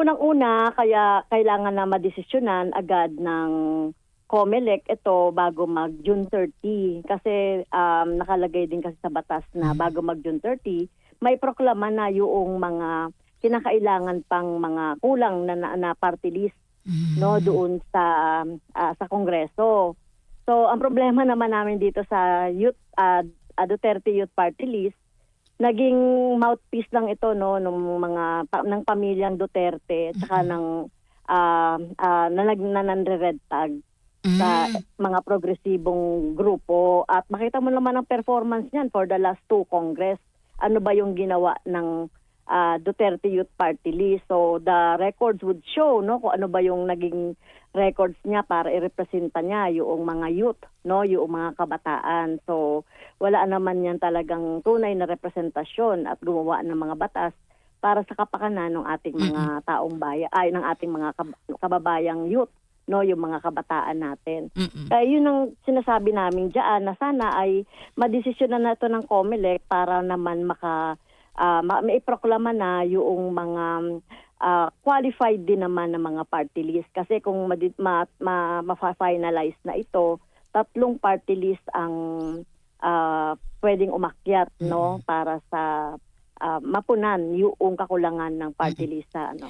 unang-una, kaya kailangan na madesisyonan agad ng COMELEC ito bago mag June 30 kasi um, nakalagay din kasi sa batas na bago mag June 30 may proklama na yung mga kinakailangan pang mga kulang na, na, na party list no doon sa ah, sa Kongreso. So ang problema naman namin dito sa youth ah, Duterte Youth Party List naging mouthpiece lang ito no ng mga pa, ng pamilyang Duterte at saka ng ah ah, na nag na nanre-red tag sa Mm. mga progresibong grupo at makita mo naman ang performance niyan for the last two Congress. Ano ba yung ginawa ng ah, Duterte Youth Party List? So the records would show no kung ano ba yung naging records niya para irepresenta niya yung mga youth, no, yung mga kabataan. So wala naman yan talagang tunay na representasyon at gumawa ng mga batas para sa kapakanan ng ating mga taong bayan ay ng ating mga kab- kababayang youth no yung mga kabataan natin. Mm-mm. Kaya yun ang sinasabi namin diyan na sana ay madesisyonan na ito ng COMELEC para naman maka ma- maiproklama na yung mga ah, qualified din naman ng mga party list. Kasi kung madi- ma, ma, ma-finalize na ito, tatlong party list ang ah, pwedeng umakyat no? Para sa ah, mapunan yung kakulangan ng party list sa ano